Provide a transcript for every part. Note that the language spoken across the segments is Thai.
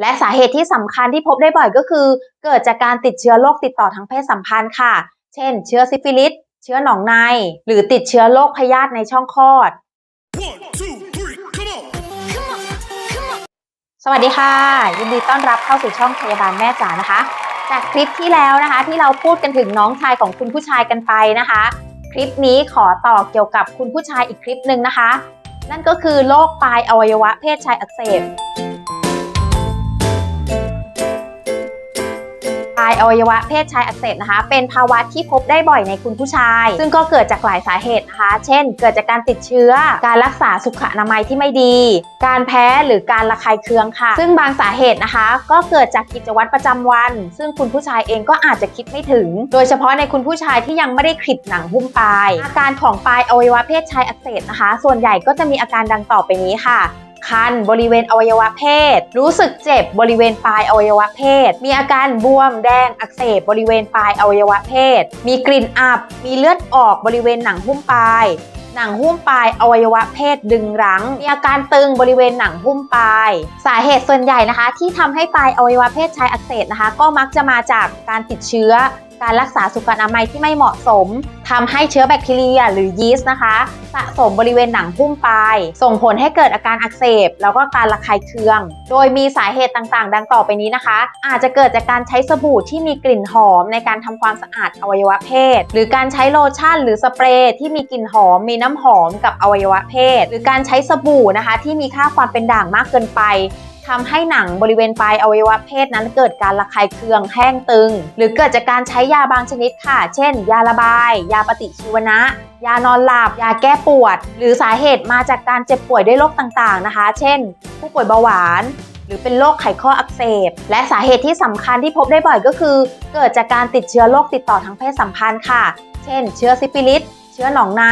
และสาเหตุที่สำคัญที่พบได้บ่อยก็คือ เกิดจากการติดเชื้อโรคติดต่อทางเพศสัมพันธ์ค่ะ เช่น เชื้อซิฟิลิส เชื้อหนองใน หรือติดเชื้อโรคพยาธิในช่องคลอด One, two, three, come on! สวัสดีค่ะ ยินดีต้อนรับเข้าสู่ช่องพยาบาลแม่จ๋านะคะ จากคลิปที่แล้วนะคะ ที่เราพูดกันถึงน้องชายของคุณผู้ชายกันไปนะคะ คลิปนี้ขอต่อเกี่ยวกับคุณผู้ชายอีกคลิปหนึ่งนะคะ นั่นก็คือโรคปลายอวัยวะเพศชายอักเสบายอวัยวะเพศชายอักเสบนะคะ เป็นภาวะที่พบได้บ่อยในคุณผู้ชาย ซึ่งก็เกิดจากหลายสาเหตุนะคะ เช่น เกิดจากการติดเชื้อ การรักษาสุขอนามัยที่ไม่ดี การแพ้หรือการระคายเคืองค่ะ ซึ่งบางสาเหตุนะคะ ก็เกิดจากกิจวัตรประจำวัน ซึ่งคุณผู้ชายเองก็อาจจะคิดไม่ถึง โดยเฉพาะในคุณผู้ชายที่ยังไม่ได้คลิปหนังหุ้มปลาย อาการของปลายอวัยวะเพศชายอักเสบนะคะ ส่วนใหญ่ก็จะมีอาการดังต่อไปนี้ค่ะ คันบริเวณอวัยวะเพศ รู้สึกเจ็บบริเวณปลายอวัยวะเพศ มีอาการบวมแดงอักเสบบริเวณปลายอวัยวะเพศ มีกลิ่นอับ มีเลือดออกบริเวณหนังหุ้มปลายหนังหุ้มปลายอวัยวะเพศดึงรั้ง มีอาการตึงบริเวณหนังหุ้มปลาย สาเหตุส่วนใหญ่นะคะ ที่ทำให้ปลายอวัยวะเพศชายอักเสบนะคะ ก็มักจะมาจากการติดเชื้อ การรักษาสุขอนามัยที่ไม่เหมาะสมทำให้เชื้อแบคทีเรียหรือยีสต์นะคะ สะสมบริเวณหนังหุ้มปลาย ส่งผลให้เกิดอาการอักเสบ แล้วก็การระคายเคือง โดยมีสาเหตุต่างๆ ดังต่อไปนี้นะคะ อาจจะเกิดจากการใช้สบู่ที่มีกลิ่นหอมในการทำความสะอาดอวัยวะเพศ หรือการใช้โลชั่น หรือสเปรย์ที่มีกลิ่นหอม มีน้ำหอมกับอวัยวะเพศ หรือการใช้สบู่นะคะ ที่มีค่าความเป็นด่างมากเกินไป ทำให้หนังบริเวณปลายอวัยวะเพศนั้นเกิดการระคายเคืองแห้งตึง หรือเกิดจากการใช้ยาบางชนิดค่ะ เช่น ยาระบาย ยาปฏิชีวนะ ยานอนหลับ ยาแก้ปวด หรือสาเหตุมาจากการเจ็บป่วยด้วยโรคต่างๆนะคะ เช่น ผู้ป่วยเบาหวานหรือเป็นโรคไขข้ออักเสบ และสาเหตุที่สำคัญที่พบได้บ่อยก็คือ เกิดจากการติดเชื้อโรคติดต่อทางเพศสัมพันธ์ค่ะ เช่น เชื้อซิฟิลิส เชื้อหนองใน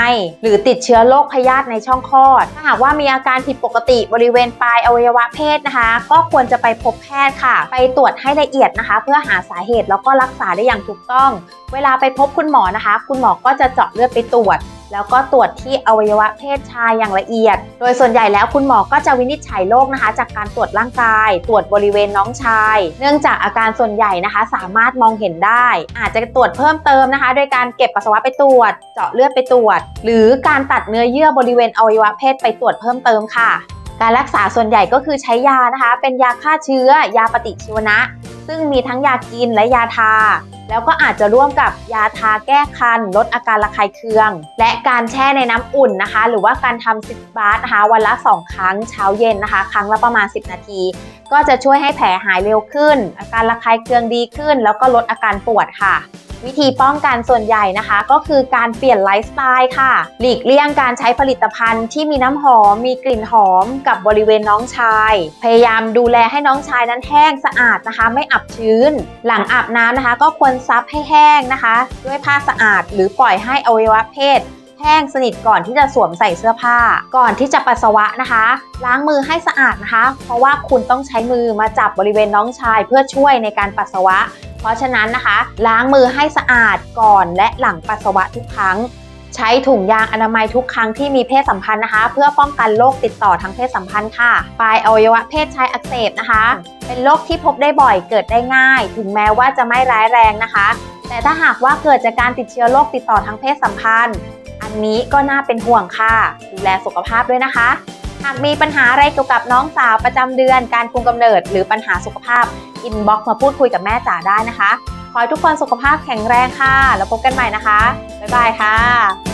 หรือติดเชื้อโรคพยาธิในช่องคลอด ถ้าหากว่ามีอาการผิดปกติบริเวณปลายอวัยวะเพศนะคะ ก็ควรจะไปพบแพทย์ค่ะ ไปตรวจให้ละเอียดนะคะ เพื่อหาสาเหตุแล้วก็รักษาได้อย่างถูกต้อง เวลาไปพบคุณหมอนะคะ คุณหมอก็จะเจาะเลือดไปตรวจแล้วก็ตรวจที่อวัยวะเพศชายอย่างละเอียด โดยส่วนใหญ่แล้วคุณหมอก็จะวินิจฉัยโรคนะคะ จากการตรวจร่างกาย ตรวจบริเวณน้องชาย เนื่องจากอาการส่วนใหญ่นะคะ สามารถมองเห็นได้ อาจจะตรวจเพิ่มเติมนะคะ โดยการเก็บปัสสาวะไปตรวจ เจาะเลือดไปตรวจ หรือการตัดเนื้อเยื่อบริเวณอวัยวะเพศไปตรวจเพิ่มเติมค่ะ การรักษาส่วนใหญ่ก็คือใช้ยานะคะ เป็นยาฆ่าเชื้อ ยาปฏิชีวนะ ซึ่งมีทั้งยากินและยาทา แล้วก็อาจจะร่วมกับยาทาแก้คัน ลดอาการระคายเคือง และการแช่ในน้ำอุ่นนะคะ หรือว่าการทำซิปบาร์นะคะ วันละ 2 ครั้งเช้าเย็นนะคะ ครั้งละประมาณ 10 นาที ก็จะช่วยให้แผลหายเร็วขึ้น อาการระคายเคืองดีขึ้น แล้วก็ลดอาการปวดค่ะ วิธีป้องกันส่วนใหญ่นะคะ ก็คือการเปลี่ยนไลฟ์สไตล์ค่ะ หลีกเลี่ยงการใช้ผลิตภัณฑ์ที่มีน้ำหอม มีกลิ่นหอมกับบริเวณน้องชาย พยายามดูแลให้น้องชายนั้นแห้งสะอาดนะคะ ไม่อับชื้น หลังอาบน้ำนะคะ ก็ควรซับให้แห้งนะคะ ด้วยผ้าสะอาด หรือปล่อยให้อวัยวะเพศแห้งสนิทก่อนที่จะสวมใส่เสื้อผ้า ก่อนที่จะปัสสาวะนะคะ ล้างมือให้สะอาดนะคะ เพราะว่าคุณต้องใช้มือมาจับบริเวณน้องชายเพื่อช่วยในการปัสสาวะ เพราะฉะนั้นนะคะ ล้างมือให้สะอาดก่อนและหลังปัสสาวะทุกครั้ง ใช้ถุงยางอนามัยทุกครั้งที่มีเพศสัมพันธ์นะคะ เพื่อป้องกันโรคติดต่อทางเพศสัมพันธ์ค่ะ ปลายอวัยวะเพศชายอักเสบนะคะ เป็นโรคที่พบได้บ่อยเกิดได้ง่าย ถึงแม้ว่าจะไม่ร้ายแรงนะคะ แต่ถ้าหากว่าเกิดจากการติดเชื้อโรคติดต่อทางเพศสัมพันธ์ อันนี้ก็น่าเป็นห่วงค่ะ ดูแลสุขภาพด้วยนะคะ หากมีปัญหาอะไรเกี่ยวกับน้องสาวประจำเดือน การคุมกำเนิด หรือปัญหาสุขภาพอินบ็อกซ์มาพูดคุยกับแม่จ๋าได้นะคะ ขอให้ทุกคนสุขภาพแข็งแรงค่ะ แล้วพบกันใหม่นะคะ บ๊ายบายค่ะ